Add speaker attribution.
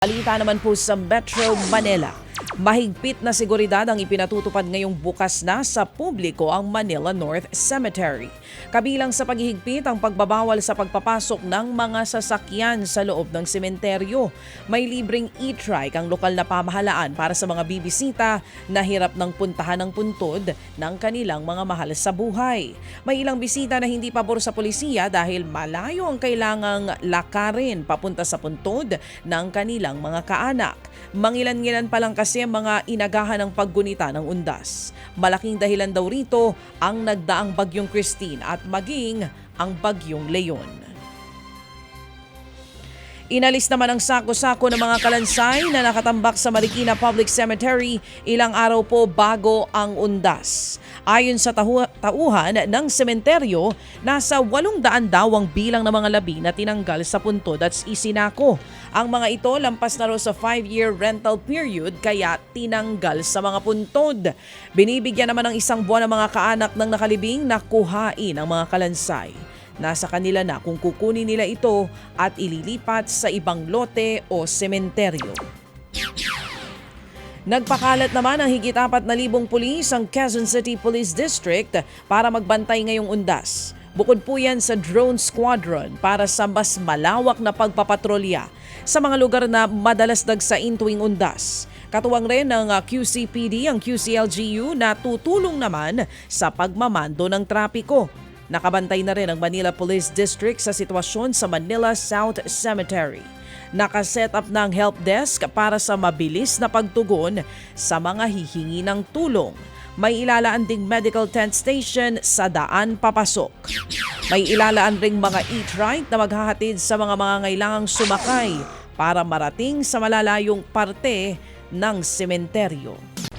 Speaker 1: Balita naman po sa Metro Manila. Mahigpit na seguridad ang ipinatutupad ngayong bukas na sa publiko ang Manila North Cemetery. Kabilang sa paghihigpit ang pagbabawal sa pagpapasok ng mga sasakyan sa loob ng sementeryo. May libreng e-trike ang lokal na pamahalaan para sa mga bibisita na hirap ng puntahan ng puntod ng kanilang mga mahal sa buhay. May ilang bisita na hindi pabor sa polisiya dahil malayo ang kailangang lakarin papunta sa puntod ng kanilang mga kaanak. Mangilan-ngilan pa lang kasi mga inagahan ng paggunita ng undas. Malaking dahilan daw rito ang nagdaang bagyong Christine at maging ang bagyong Leon. Inalis naman ang sako-sako ng mga kalansay na nakatambak sa Marikina Public Cemetery ilang araw po bago ang undas. Ayon sa tauhan ng sementeryo, nasa 800 daw ang bilang ng mga labi na tinanggal sa puntod at isinako. Ang mga ito lampas na raw sa 5-year rental period kaya tinanggal sa mga puntod. Binibigyan naman ng isang buwan ng mga kaanak ng nakalibing na kuhain ang mga kalansay. Nasa kanila na kung kukunin nila ito at ililipat sa ibang lote o sementeryo. Nagpakalat naman ang higit apat na libong pulis ang Quezon City Police District para magbantay ngayong undas. Bukod po yan sa drone squadron para sa mas malawak na pagpapatrolya sa mga lugar na madalas dagsain tuwing undas. Katuwang rin ng uh, QCPD ang QCLGU na tutulong naman sa pagmamando ng trapiko. Nakabantay na rin ang Manila Police District sa sitwasyon sa Manila South Cemetery. Nakaset up ng help desk para sa mabilis na pagtugon sa mga hihingi ng tulong. May ilalaan ding medical tent station sa daan papasok. May ilalaan ring mga e-trike na maghahatid sa mga mangangailangang sumakay para marating sa malalayong parte ng sementeryo.